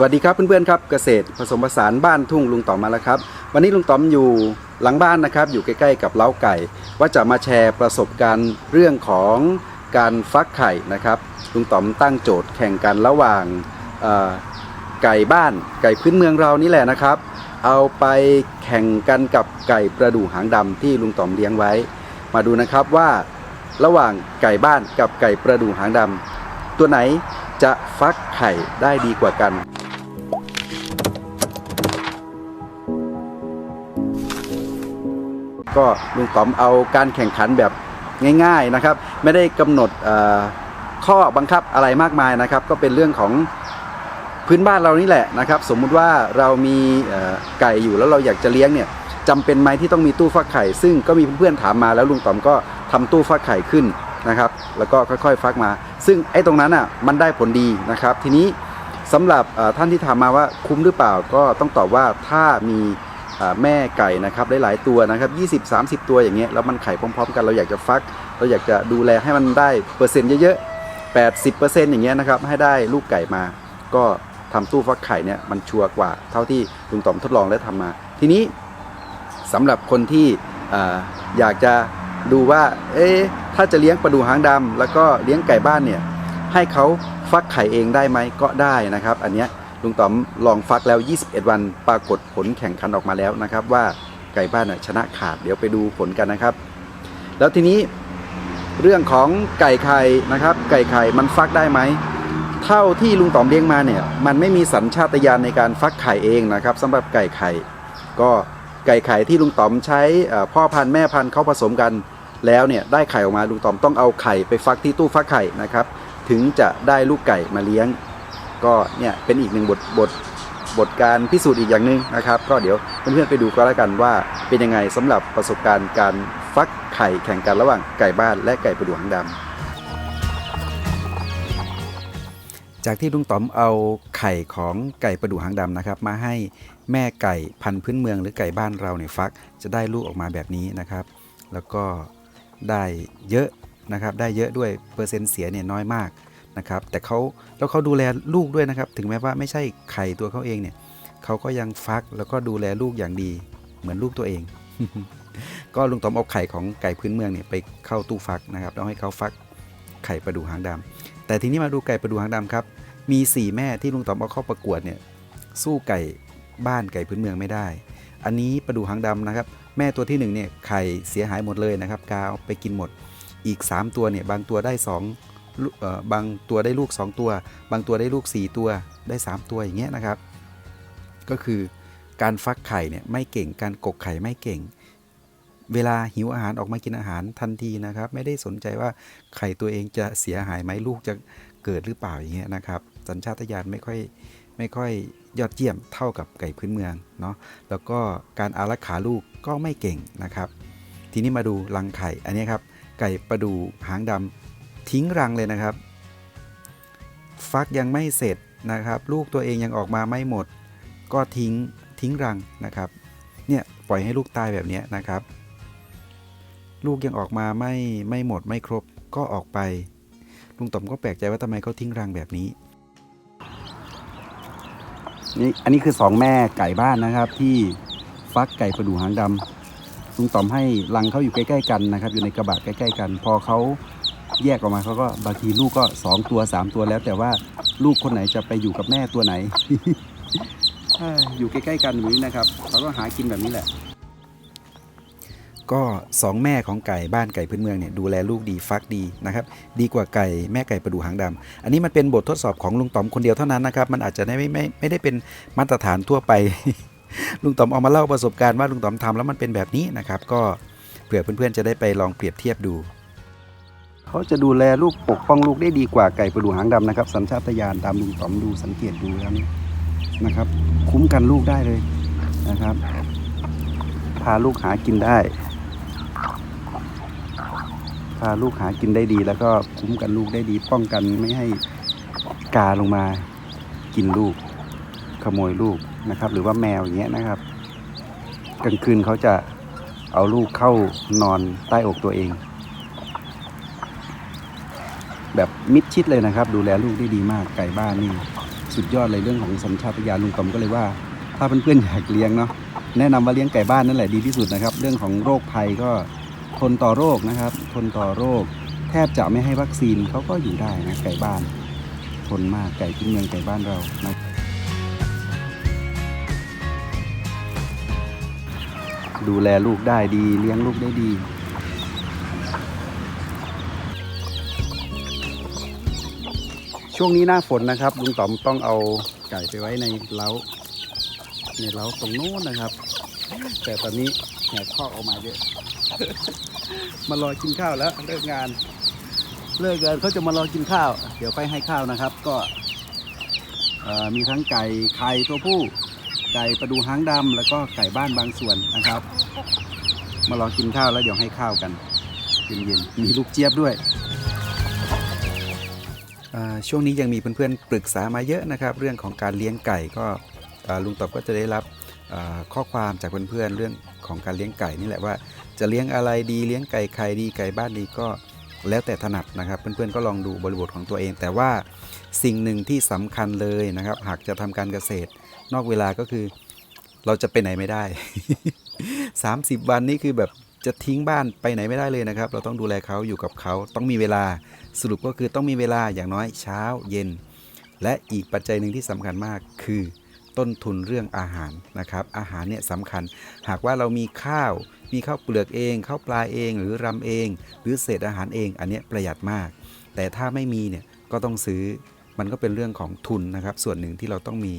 สวัสดีครับเพื่อนๆครับเกษตรผสมผสานบ้านทุ่งลุงต๋อมมาแล้วครับ วันนี้ลุงต๋อมอยู่หลังบ้านนะครับ อยู่ใกล้ๆกับเล้าไก่ ว่าจะมาแชร์ประสบการณ์เรื่องของการฟักไข่นะครับลุงต๋อมตั้งโจทย์แข่งกันระหว่างไก่บ้านไก่พื้นเมืองเรานี่แหละนะครับ เอาไปแข่งกันกับไก่ประดู่หางดำที่ลุงต๋อมเลี้ยงไว้ มาดูนะครับว่าระหว่างไก่บ้านกับไก่ประดู่หางดำตัวไหนจะฟักไข่ได้ดีกว่ากัน ก็ลุงต๋อมเอาการแข่งขันแบบง่าย ๆนะครับ ไม่ได้กำหนดข้อบังคับอะไรมากมายนะครับ ก็เป็นเรื่องของพื้นบ้านเรานี่แหละนะครับ สมมุติว่าเรามีไก่อยู่แล้วเราอยากจะเลี้ยงเนี่ยจำเป็นไหมที่ต้องมีตู้ฟักไข่ ซึ่งก็มีเพื่อนๆถามมาแล้วลุงต๋อมก็ทำตู้ฟักไข่ขึ้นนะครับ แล้วก็ค่อยๆ ฟักมา ซึ่งไอ้ตรงนั้นอะมันได้ผลดีนะครับ ทีนี้สำหรับท่านที่ถามมาว่าคุ้มหรือเปล่าก็ต้องตอบว่าถ้ามี แม่ไก่นะครับหลายๆตัวนะครับ 20 30 ตัวอย่างเงี้ยแล้วมันไข่พร้อมๆ กันเราอยากจะฟัก เราอยากจะดูแลให้มันได้เปอร์เซ็นต์เยอะๆ 80%อย่างเงี้ยนะครับให้ได้ลูกไก่มา ก็ทำตู้ฟักไข่เนี่ยมันชัวร์กว่าเท่าที่ลุงต๋อมทดลองและทำมา ทีนี้สำหรับคนที่ออยากจะดูว่าเอ๊ะถ้าจะเลี้ยงปลาดูหางดำแล้วก็เลี้ยงไก่บ้านเนี่ยให้เขาฟักไข่เองได้ไหมก็ได้นะครับ อันเนี้ย ลุงต๋อมลองฟักแล้ว 21 วันปรากฏผลแข่งขันออกมาแล้วนะครับ ว่าไก่บ้านชนะขาดเดี๋ยวไปดูผลกันนะครับ แล้วทีนี้เรื่องของไก่ไข่นะครับ ไก่ไข่มันฟักได้ไหมเท่าที่ลุงต๋อมเลี้ยงมาเนี่ยมันไม่มีสัญชาตญาณในการฟักไข่เองนะครับสำหรับไก่ไข่ก็ไก่ไข่ที่ลุงต๋อมใช่พ่อพันธุ์แม่พันธุ์เขาผสมกันแล้วเนี่ยได้ไข่ออกมาลุงต๋อมต้องเอาไข่ไปฟักที่ตู้ฟักไข่นะครับ ถึงจะได้ลูกไก่มาเลี้ยง ก็เนี่ยเป็นอีกหนึ่งบทบทบทการพิสูจน์อีกอย่างหนึ่งนะครับ ก็เดี๋ยวเพื่อนๆไปดูก็แล้วกันว่าเป็นยังไงสำหรับประสบการณ์การฟักไข่แข่งกันระหว่างไก่บ้านและไก่ประดูหางดำจากที่ลุงต๋อมเอาไข่ของไก่ประดูหางดำนะครับ มาให้แม่ไก่พันธุ์พื้นเมืองหรือไก่บ้านเราเนี่ยฟักจะได้ลูกออกมาแบบนี้นะครับ แล้วก็ได้เยอะนะครับ ได้เยอะด้วยเปอร์เซ็นต์เสียเนี่ยน้อยมาก นะครับ แต่เขาแล้วเขาดูแลลูกด้วยนะครับ ถึงแม้ว่าไม่ใช่ไข่ตัวเขาเองเนี่ยเขาก็ยังฟักแล้วก็ดูแลลูกอย่างดี เหมือนลูกตัวเอง ก็ลุงต๋อมเอาไข่ของไก่พื้นเมืองเนี่ยไปเข้าตู้ฟักนะครับแล้วให้เขาฟักไข่ประดูหางดำแต่ทีนี้มาดูไก่ประดูหางดำครับ มี 4 แม่ที่ลุงต๋อมเอาเข้าประกวดเนี่ยสู้ไก่บ้านไก่พื้นเมืองไม่ได้ อันนี้ประดูหางดำนะครับ แม่ตัวที่หนึ่งเนี่ยไข่เสียหายหมดเลยนะครับ กาวไปกินหมด อีก 3 ตัวเนี่ยบางตัวได้สอง บางตัวได้ลูก 2 ตัว บางตัวได้ลูก 4 ตัวได้ 3 ตัวอย่างเงี้ยนะครับ ก็คือการฟักไข่เนี่ยไม่เก่งการกกไข่ไม่เก่ง เวลาหิวอาหารออกมากินอาหารทันทีนะครับ ไม่ได้สนใจว่าไข่ตัวเองจะเสียหายไหมลูกจะเกิดหรือเปล่าอย่างเงี้ยนะครับสัญชาตญาณไม่ค่อยไม่ค่อยยอดเยี่ยมเท่ากับไก่พื้นเมืองเนาะแล้วก็การอารักขาลูกก็ไม่เก่งนะครับ ทีนี้มาดูรังไข่อันนี้ครับไก่ประดูหางดำ ทิ้งรังเลยนะครับ ฟักยังไม่เสร็จนะครับ ลูกตัวเองยังออกมาไม่หมด ก็ทิ้งทิ้งรังนะครับ เนี่ยปล่อยให้ลูกตายแบบนี้นะครับ ลูกยังออกมาไม่ไม่หมดไม่ครบก็ออกไป ลุงต๋อมก็แปลกใจว่าทำไมเขาทิ้งรังแบบนี้นี่อันนี้คือสองแม่ไก่บ้านนะครับ ที่ฟักไก่ประดูหางดำลุงต๋อมให้รังเขาอยู่ใกล้ ๆ กันนะครับ อยู่ในกระบะใกล้ ๆ กัน พอเขา แยกออกมาเขาก็บางทีลูกก็สองตัวสามตัวแล้ว แต่ว่าลูกคนไหนจะไปอยู่กับแม่ตัวไหน อยู่ใกล้ๆกันแบบนี้นะครับเขาก็หากินแบบนี้แหละ ก็สองแม่ของไก่บ้านไก่พื้นเมืองเนี่ยดูแลลูกดีฟักดีนะครับ ดีกว่าไก่แม่ไก่ประดูหางดำอันนี้มันเป็นบททดสอบของลุงต๋อมคนเดียวเท่านั้นนะครับ มันอาจจะไม่ไม่ไม่ไม่ได้เป็นมาตรฐานทั่วไป ลุงต๋อมเอามาเล่าประสบการณ์ว่าลุงต๋อมทำแล้วมันเป็นแบบนี้นะครับ ก็เผื่อเพื่อนๆจะได้ไปลองเปรียบเทียบดู เขาจะดูแลลูกปกป้องลูกได้ดีกว่าไก่ประดูหางดำนะครับ สัญชาตญาณตามลุงต๋อมดูสังเกตดูแล้วนี่นะครับ คุ้มกันลูกได้เลยนะครับ พาลูกหากินได้ พาลูกหากินได้ดี แล้วก็คุ้มกันลูกได้ดี ป้องกันไม่ให้กาลงมากินลูก ขโมยลูกนะครับ หรือว่าแมวอย่างเงี้ยนะครับ กลางคืนเขาจะเอาลูกเข้านอนใต้อกตัวเอง แบบมิดชิดเลยนะครับ ดูแลลูกได้ดีมากไก่บ้านนี่สุดยอดเลยเรื่องของสัญชาตญาณลุงตอมก็เลยว่า ถ้าเพื่อนๆอยากเลี้ยงเนาะแนะนำว่าเลี้ยงไก่บ้านนั่นแหละดีที่สุดนะครับ เรื่องของโรคภัยก็ทนต่อโรคนะครับ ทนต่อโรค แทบจะไม่ให้วัคซีนเขาก็อยู่ได้นะไก่บ้าน ทนมากไก่พื้นเมืองไก่บ้านเรานะดูแลลูกได้ดี เลี้ยงลูกได้ดี ช่วงนี้หน้าฝนนะครับ ลุงต๋อมต้องเอาไก่ไปไว้ในเล้า ในเล้าตรงโน้นนะครับ แต่ตอนนี้แหกข้อออกมาเยอะ มารอกินข้าวแล้วเลิกงาน เลิกงานเขาจะมารอกินข้าว เดี๋ยวไปให้ข้าวนะครับ ก็มีทั้งไก่ไข่ตัวผู้ ไก่ประดูหางดำแล้วก็ไก่บ้านบางส่วนนะครับ มารอกินข้าวแล้วเดี๋ยวให้ข้าวกันเย็นๆมีลูกเจี๊ยบด้วย ช่วงนี้ยังมีเพื่อนๆปรึกษามาเยอะนะครับ เรื่องของการเลี้ยงไก่ก็ลุงตอบก็จะได้รับข้อความจากเพื่อนๆเรื่องของการเลี้ยงไก่นี่แหละว่า จะเลี้ยงอะไรดีเลี้ยงไก่ไข่ดีไก่บ้านดีก็แล้วแต่ถนัดนะครับเพื่อนๆก็ลองดูบริบทของตัวเอง แต่ว่าสิ่งหนึ่งที่สำคัญเลยนะครับ หากจะทำการเกษตร นอกเวลาก็คือ เราจะไปไหนไม่ได้ 30 วันนี้คือแบบ จะทิ้งบ้านไปไหนไม่ได้เลยนะครับ เราต้องดูแลเขาอยู่กับเขาต้องมีเวลาสรุปก็คือต้องมีเวลาอย่างน้อยเช้าเย็น และอีกปัจจัยหนึ่งที่สำคัญมากคือต้นทุนเรื่องอาหารนะครับ อาหารเนี่ยสำคัญ หากว่าเรามีข้าวมีข้าวเปลือกเองข้าวปลาเอง หรือรำเอง หรือเศษอาหารเอง อันนี้ประหยัดมาก แต่ถ้าไม่มีเนี่ยก็ต้องซื้อมันก็เป็นเรื่องของทุนนะครับ ส่วนหนึ่งที่เราต้องมี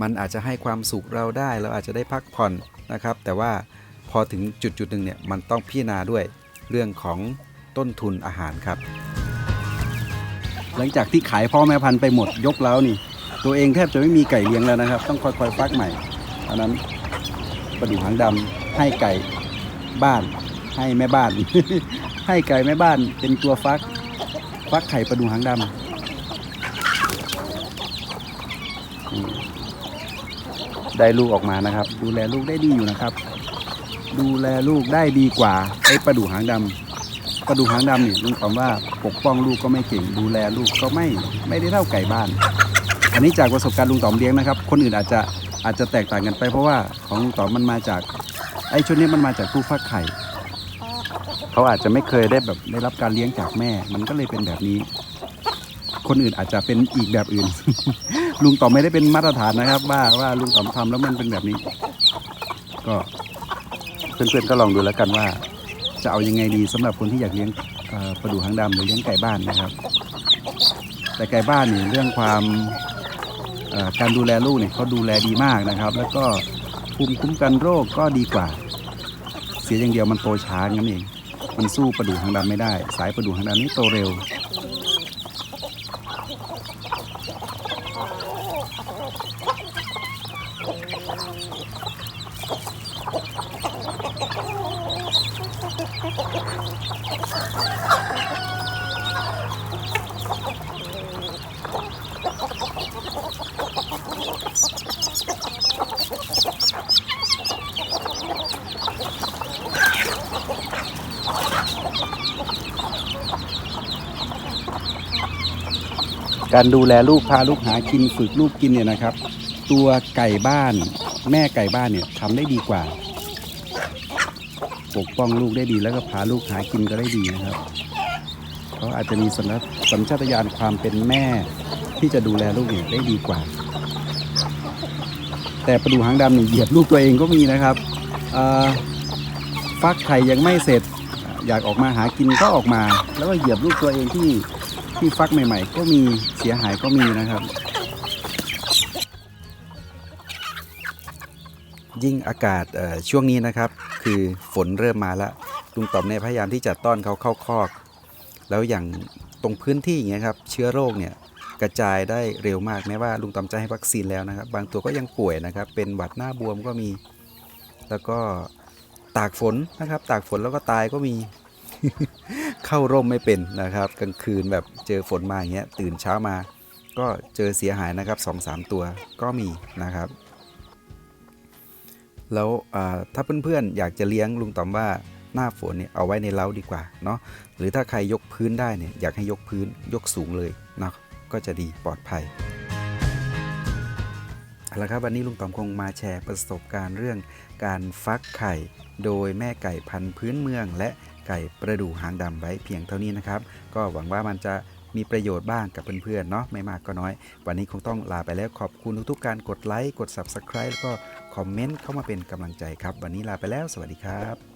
มันอาจจะให้ความสุขเราได้ เราอาจจะได้พักผ่อนนะครับ แต่ว่า พอถึงจุดจุดหนึ่งเนี่ยมันต้องพิจารณาด้วยเรื่องของต้นทุนอาหารครับ หลังจากที่ขายพ่อแม่พันธุ์ไปหมดยกแล้วนี่ ตัวเองแทบจะไม่มีไก่เลี้ยงแล้วนะครับ ต้องค่อยๆฟักใหม่เพราะนั้นประดูหางดำให้ไก่บ้านให้แม่บ้าน ให้ไก่แม่บ้านเป็นตัวฟัก ฟักไข่ประดูหางดำได้ลูกออกมานะครับ ดูแลลูกได้ดีอยู่นะครับ ดูแลลูกได้ดีกว่าไอ้ประดูหางดำประดูหางดำนี่ลุงตอว่าปกป้องลูกก็ไม่เก่ง ดูแลลูกก็ไม่ไม่ได้เท่าไก่บ้าน อันนี้จากประสบการณ์ลุงต๋อมเลี้ยงนะครับ คนอื่นอาจจะอาจจะแตกต่างกันไปเพราะว่าของลุงต๋อมมันมาจาก ไอ้ชุดนี้มันมาจากผู้ฟักไข่เขาอาจจะไม่เคยได้แบบได้รับการเลี้ยงจากแม่ มันก็เลยเป็นแบบนี้ คนอื่นอาจจะเป็นอีกแบบอื่น ลุงต๋อมไม่ได้เป็นมาตรฐานนะครับ ว่าว่าลุงต๋อมทำแล้วมันเป็นแบบนี้ ก็ เพื่อนๆก็ลองดูแล้วกันว่า จะเอายังไงดีสำหรับคนที่อยากเลี้ยงเอ่อปลาดูหางดำหรือเลี้ยงไก่บ้านนะครับ แต่ไก่บ้านนี่เรื่องความการดูแลลูกเนี่ยเขาดูแลดีมากนะครับ แล้วก็ภูมิคุ้มกันโรคก็ดีกว่า เสียอย่างเดียวมันโตช้างั้นเองมันสู้ปลาดูหางดำไม่ได้ สายปลาดูหางดำนี่โตเร็ว การดูแลลูกพาลูกหากินฝึกลูกกินเนี่ยนะครับ ตัวไก่บ้าน แม่ไก่บ้านเนี่ยทำได้ดีกว่า ปกป้องลูกได้ดีแล้วก็พาลูกหากินก็ได้ดีนะครับเขาอาจจะมีสัญชาตสัญชาตญาณความเป็นแม่ที่จะดูแลลูกเนี่ยได้ดีกว่า แต่ประดูหางดำนี่เหยียบลูกตัวเองก็มีนะครับฟักไข่ยังไม่เสร็จ อยากออกมาหากินก็ออกมา แล้วก็เหยียบลูกตัวเองที่ ที่ฟักใหม่ๆ ก็มีเสียหายก็มีนะครับ ยิ่งอากาศช่วงนี้นะครับ คือฝนเริ่มมาแล้วลุงต๋อมเนี่ยพยายามที่จะต้อนเขาเข้าคอก แล้วอย่างตรงพื้นที่อย่างเงี้ยครับเชื้อโรคเนี่ยกระจายได้เร็วมากแม้ว่าลุงต๋อมจะให้วัคซีนแล้วนะครับ บางตัวก็ยังป่วยนะครับ เป็นหวัดหน้าบวมก็มี แล้วก็ตากฝนนะครับ ตากฝนแล้วก็ตายก็มี เข้าร่มไม่เป็นนะครับ กลางคืนแบบเจอฝนมาอย่างเงี้ยตื่นเช้ามา ก็เจอเสียหายนะครับ2อสตัวก็มีนะครับ แล้วถ้าเพื่อนๆอยากจะเลี้ยงลุงต๋อมว่าหน้าฝนเนี่ยเอาไว้ในเล้าดีกว่าเนาะหรือถ้าใครยกพื้นได้เนี่ยอยากให้ยกพื้นยกสูงเลยนะก็จะดีปลอดภัยเอาละครับวันนี้ลุงต๋อมคงมาแชร์ประสบการณ์เรื่องการฟักไข่ โดยแม่ไก่พันธุ์พื้นเมือง และ ไก่ประดู่หางดำไว้เพียงเท่านี้นะครับ ก็หวังว่ามันจะมีประโยชน์บ้างกับเพื่อนๆเนาะไม่มากก็น้อย วันนี้คงต้องลาไปแล้วขอบคุณทุกๆการกดไลค์กด Subscribe แล้วก็คอมเมนต์เข้ามาเป็นกำลังใจครับ วันนี้ลาไปแล้วสวัสดีครับ